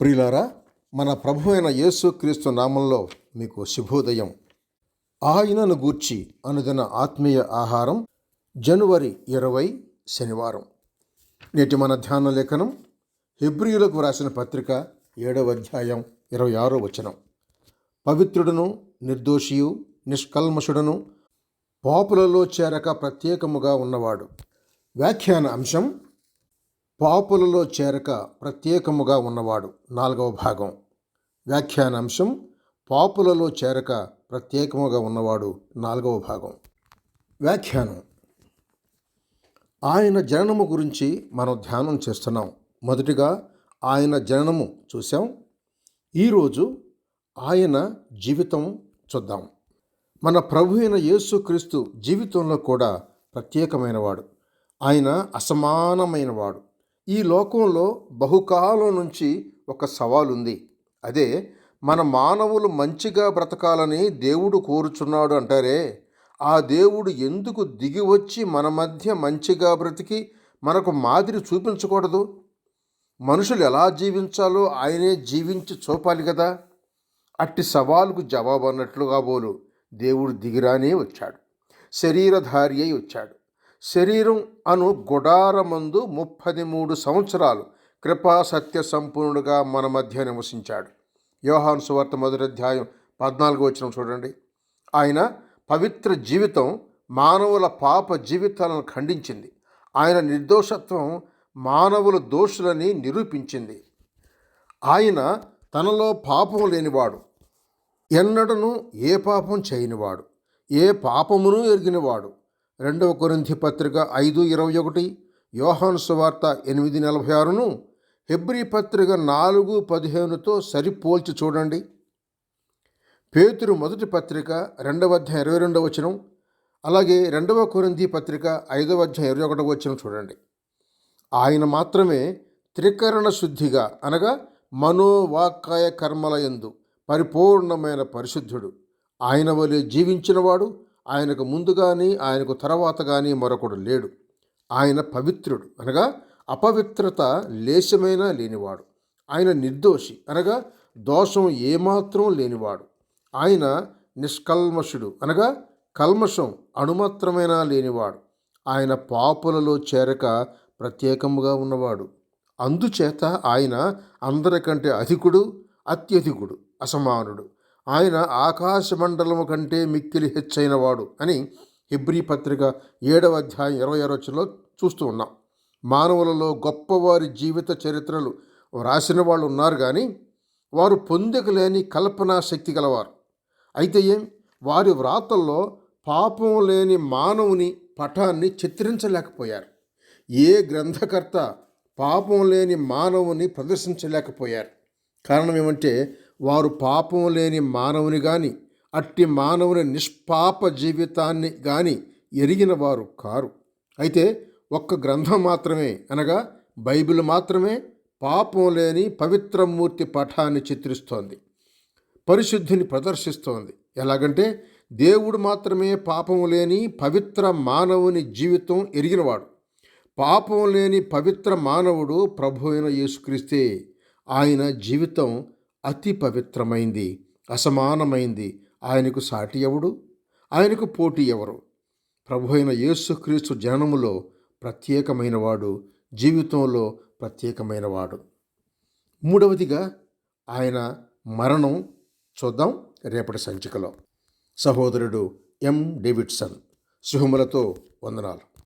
ప్రియులారా మన ప్రభు అయిన యేసుక్రీస్తు నామంలో మీకు శుభోదయం. ఆయనను గూర్చి అనుదిన ఆత్మీయ ఆహారం జనవరి ఇరవై శనివారం. నేటి మన ధ్యాన లేఖనం హెబ్రియులకు వ్రాసిన పత్రిక ఏడవ అధ్యాయం ఇరవై ఆరో వచనం. పవిత్రుడును నిర్దోషియు నిష్కల్మషుడును పాపులలో చేరక ప్రత్యేకముగా ఉన్నవాడు. వ్యాఖ్యాన అంశం పాపులలో చేరక ప్రత్యేకముగా ఉన్నవాడు నాలుగవ భాగం. వ్యాఖ్యానాంశం పాపులలో చేరక ప్రత్యేకముగా ఉన్నవాడు నాలుగవ భాగం. వ్యాఖ్యానం ఆయన జననము గురించి మనం ధ్యానం చేస్తున్నాం. మొదటిగా ఆయన జననము చూసాం ఈరోజు ఆయన జీవితం చూద్దాం. మన ప్రభు అయిన యేసుక్రీస్తు జీవితంలో కూడా ప్రత్యేకమైనవాడు. ఆయన అసమానమైనవాడు. ఈ లోకంలో బహుకాలం నుంచి ఒక సవాలు ఉంది అదే మన మానవులు మంచిగా బ్రతకాలని దేవుడు కోరుచున్నాడు అంటారే? ఆ దేవుడు ఎందుకు దిగి వచ్చి మన మధ్య మంచిగా బ్రతికి మనకు మాదిరి చూపించకూడదు? మనుషులు ఎలా జీవించాలో ఆయనే జీవించి చూపాలి కదా? అట్టి సవాలుకు జవాబు అన్నట్లుగా బోలు. దేవుడు దిగిరానే వచ్చాడు. శరీరధారి అయి వచ్చాడు. శరీరం అను గుడారమందు ముప్పది మూడు సంవత్సరాలు కృపా సత్య సంపూర్ణుడుగా మన మధ్య నివసించాడు. యోహాను సువార్త మొదటి అధ్యాయం పద్నాలుగు వచ్చిన చూడండి. ఆయన పవిత్ర జీవితం మానవుల పాప జీవితాలను ఖండించింది. ఆయన నిర్దోషత్వం మానవుల దోషులని నిరూపించింది. ఆయన తనలో పాపం లేనివాడు. ఎన్నడను ఏ పాపం చేయనివాడు. ఏ పాపమును ఎరిగినవాడు. రెండవ కొరింథి పత్రిక ఐదు ఇరవై ఒకటి యోహాను సువార్త ఎనిమిది నలభై ఆరును హెబ్రీ పత్రిక నాలుగు పదిహేనుతో సరిపోల్చి చూడండి. పేతురు మొదటి పత్రిక రెండవ అధ్యాయం ఇరవై రెండవ వచనం అలాగే రెండవ కొరింథీ పత్రిక ఐదవ అధ్యాయం ఇరవై ఒకటవ వచనం చూడండి. ఆయన మాత్రమే త్రికరణ శుద్ధిగా అనగా మనోవాకాయ కర్మల యందు పరిపూర్ణమైన పరిశుద్ధుడు. ఆయన వలె జీవించినవాడు ఆయనకు ముందు కానీ ఆయనకు తర్వాత కానీ మరొకడు లేడు. ఆయన పవిత్రుడు అనగా అపవిత్రత లేశమైనా లేనివాడు. ఆయన నిర్దోషి అనగా దోషం ఏమాత్రం లేనివాడు. ఆయన నిష్కల్మషుడు అనగా కల్మషం అణుమాత్రమైనా లేనివాడు. ఆయన పాపులలో చేరక ప్రత్యేకముగా ఉన్నవాడు. అందుచేత ఆయన అందరికంటే అధికుడు అత్యధికుడు అసమానుడు. ఆయన ఆకాశమండలము కంటే మిక్కిలి హెచ్చైనవాడు అని హిబ్రీ పత్రిక ఏడవ అధ్యాయం ఇరవై ఆరోచనలో చూస్తూ ఉన్నాం. మానవులలో గొప్పవారి జీవిత చరిత్రలు వ్రాసిన వాళ్ళు ఉన్నారు కానీ వారు పొందకలేని కల్పనా శక్తి గలవారు. అయితే ఏం? వారి వ్రాతల్లో పాపం లేని మానవుని పటాన్ని చిత్రించలేకపోయారు. ఏ గ్రంథకర్త పాపం లేని మానవుని ప్రదర్శించలేకపోయారు. కారణం ఏమంటే వారు పాపం లేని మానవుని కానీ అట్టి మానవుని నిష్పాప జీవితాన్ని కానీ ఎరిగిన వారు కారు. అయితే ఒక్క గ్రంథం మాత్రమే అనగా బైబిల్ మాత్రమే పాపం లేని పవిత్రమూర్తి పఠాన్ని చిత్రిస్తోంది. పరిశుద్ధిని ప్రదర్శిస్తోంది. ఎలాగంటే దేవుడు మాత్రమే పాపం లేని పవిత్ర మానవుని జీవితం ఎరిగినవాడు. పాపం లేని పవిత్ర మానవుడు ప్రభు అయిన యేసుక్రీస్తే ఆయన జీవితం అతి పవిత్రమైంది అసమానమైంది. ఆయనకు సాటి ఎవడు? ఆయనకు పోటీ ఎవరు? ప్రభు అయిన యేసుక్రీస్తు జననములో ప్రత్యేకమైనవాడు జీవితంలో ప్రత్యేకమైనవాడు. మూడవదిగా ఆయన మరణం చూద్దాం రేపటి సంచికలో. సహోదరుడు ఎం. డేవిడ్సన్ శుభములతో వందనాలు.